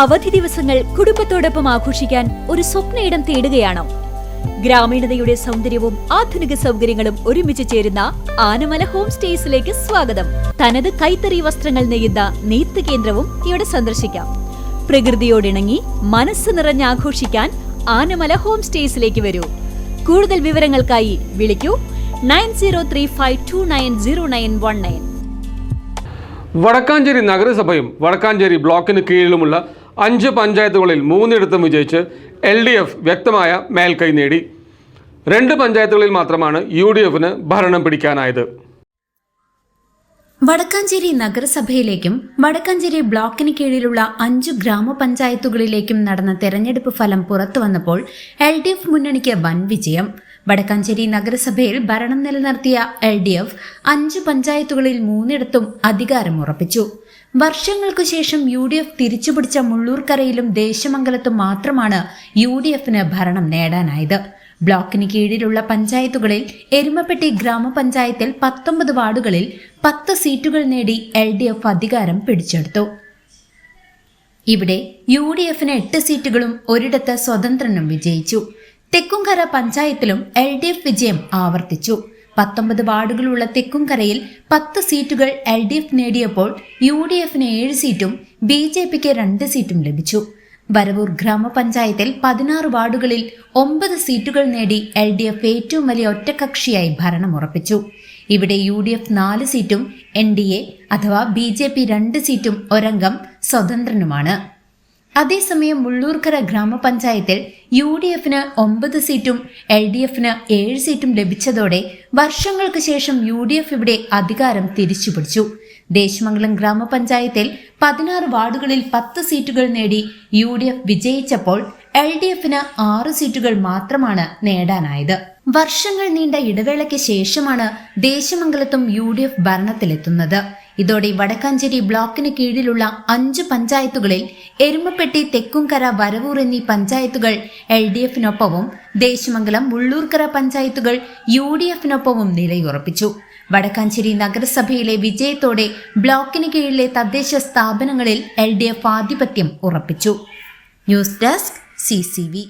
അവധി ദിവസങ്ങൾ കുടുംബത്തോടൊപ്പം ആഘോഷിക്കാൻ ഒരു സ്വപ്നയിടം തേടുകയാണോ. ഗ്രാമീണതയുടെ സൗന്ദര്യവും ആധുനിക സൗകര്യങ്ങളും ഒരുമിച്ച് ചേരുന്ന ആനമല ഹോം സ്റ്റേസിലേക്ക് സ്വാഗതം. തനത് കൈത്തറി വസ്ത്രങ്ങൾ നെയ്യുന്ന നെയ്ത്ത് കേന്ദ്രവും ഇവിടെ സന്ദർശിക്കാം. പ്രകൃതിയോടിണങ്ങി മനസ്സ് നിറഞ്ഞാഘോഷിക്കാൻ ആനമല ഹോം സ്റ്റേസിലേക്ക് വരൂ. കൂടുതൽ വിവരങ്ങൾക്കായി വിളിക്കൂ nine zero three five two nine zero nine one nine. Vadakkanchery നഗരസഭയും വടക്കാഞ്ചേരി ബ്ലോക്കിന് കീഴിലുമുള്ള അഞ്ച് പഞ്ചായത്തുകളിൽ മൂന്നിടത്തും വിജയിച്ച് എൽ ഡി എഫ് വ്യക്തമായ മേൽക്കൈ നേടി. രണ്ട് പഞ്ചായത്തുകളിൽ മാത്രമാണ് യു ഡി എഫിന് ഭരണം പിടിക്കാനായത്. വടക്കാഞ്ചേരി നഗരസഭയിലേക്കും വടക്കാഞ്ചേരി ബ്ലോക്കിന് കീഴിലുള്ള അഞ്ചു ഗ്രാമപഞ്ചായത്തുകളിലേക്കും നടന്ന തെരഞ്ഞെടുപ്പ് ഫലം പുറത്തു വന്നപ്പോൾ എൽ ഡി എഫ് മുന്നണിക്ക് വൻ വിജയം. വടക്കാഞ്ചേരി നഗരസഭയിൽ ഭരണം നിലനിർത്തിയ എൽ ഡി എഫ് അഞ്ചു പഞ്ചായത്തുകളിൽ മൂന്നിടത്തും അധികാരം ഉറപ്പിച്ചു വർഷങ്ങൾക്കു ശേഷം യു ഡി എഫ് തിരിച്ചുപിടിച്ച മുള്ളൂർക്കരയിലും ദേശമംഗലത്തും മാത്രമാണ് യു ഡി എഫിന് ഭരണം നേടാനായത്. ബ്ലോക്കിന് കീഴിലുള്ള പഞ്ചായത്തുകളിൽ എരുമപ്പെട്ടി ഗ്രാമപഞ്ചായത്തിൽ പത്തൊമ്പത് വാർഡുകളിൽ പത്ത് സീറ്റുകൾ നേടി എൽ ഡി എഫ് അധികാരം പിടിച്ചെടുത്തു. ഇവിടെ യു ഡി എഫിന് എട്ട് സീറ്റുകളും ഒരിടത്ത് സ്വതന്ത്രനും വിജയിച്ചു. തെക്കുംകര പഞ്ചായത്തിലും എൽ ഡി എഫ് വിജയം ആവർത്തിച്ചു. പത്തൊമ്പത് വാർഡുകളുള്ള തെക്കുംകരയിൽ പത്ത് സീറ്റുകൾ എൽ ഡി എഫ് നേടിയപ്പോൾ യു ഡി എഫിന് ഏഴ് സീറ്റും ബി ജെ പിക്ക് രണ്ട് സീറ്റും ലഭിച്ചു. വരവൂർ ഗ്രാമപഞ്ചായത്തിൽ പതിനാറ് വാർഡുകളിൽ ഒമ്പത് സീറ്റുകൾ നേടി എൽ ഡി എഫ് ഏറ്റവും വലിയ ഒറ്റകക്ഷിയായി ഭരണമുറപ്പിച്ചു ഇവിടെ യു ഡി എഫ് നാല് സീറ്റും എൻ ഡി എ അഥവാ ബി ജെ പി രണ്ട് സീറ്റും ഒരംഗം സ്വതന്ത്രനുമാണ്. അതേസമയം മുള്ളൂർക്കര ഗ്രാമപഞ്ചായത്തിൽ യു ഡി എഫിന് ഒമ്പത് സീറ്റും എൽ ഡി എഫിന് ഏഴ് സീറ്റും ലഭിച്ചതോടെ വർഷങ്ങൾക്ക് ശേഷം യു ഡി എഫ് ഇവിടെ അധികാരം തിരിച്ചുപിടിച്ചു. ദേശമംഗലം ഗ്രാമപഞ്ചായത്തിൽ പതിനാറ് വാർഡുകളിൽ പത്ത് സീറ്റുകൾ നേടി യു ഡി എഫ് വിജയിച്ചപ്പോൾ എൽ ഡി എഫിന് ആറ് സീറ്റുകൾ മാത്രമാണ് നേടാനായത്. വർഷങ്ങൾ നീണ്ട ഇടവേളയ്ക്ക് ശേഷമാണ് ദേശമംഗലത്തും യു ഡി എഫ് ഭരണത്തിലെത്തുന്നത്. ഇതോടെ വടക്കാഞ്ചേരി ബ്ലോക്കിന് കീഴിലുള്ള അഞ്ച് പഞ്ചായത്തുകളിൽ എരുമപ്പെട്ടി തെക്കുംകര വരവൂർ എന്നീ പഞ്ചായത്തുകൾ എൽ ഡി എഫിനൊപ്പവും ദേശമംഗലം ഉള്ളൂർക്കര പഞ്ചായത്തുകൾ യു ഡി എഫിനൊപ്പവും നിലയുറപ്പിച്ചു. വടക്കാഞ്ചേരി നഗരസഭയിലെ വിജയത്തോടെ ബ്ലോക്കിന് കീഴിലെ തദ്ദേശ സ്ഥാപനങ്ങളിൽ എൽ ഡി എഫ് ആധിപത്യം ഉറപ്പിച്ചു. News desk CCB